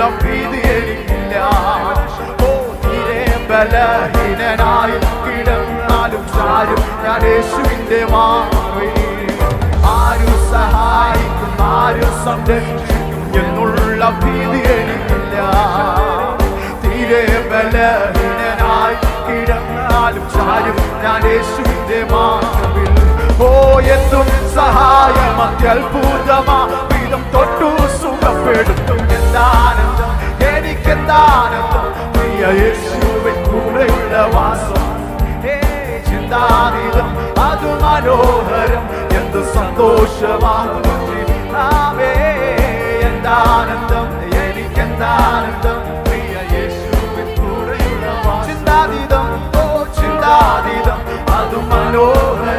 ഉള്ള പ്രീതി എനിക്കില്ല ഓ തീരെ ബലഹീനനായി കിടന്നാലും ചാരും ഞാൻ യേശുവിന്റെ മാറയിൽ ആരും സഹായിക്കും ആരും സംരക്ഷിക്കും എന്നുള്ള ഭീതി എനിക്കില്ല തീരെ ബലഹീനനായി കിടന്നാലും ചാരും ഞാൻ യേശുവിന്റെ മാറവിൽ ഓ എന്നും സഹായം അത്യത്ഭുതമാ വിധം തൊട്ടു സുഖപ്പെടുത്തും എന്താണ് യേശുവിൻ കൂടെയുള്ള വാസം. ചിന്താതീതം അത് മനോഹരം എന്ത് സന്തോഷമാകും നാമേ എന്താനന്ദം എനിക്കെന്താനന്ദം പ്രിയ യേശുവിൻ കൂടെയുള്ള. ചിന്താതീതം ഓ ചിന്താതീതം അത് മനോഹരം.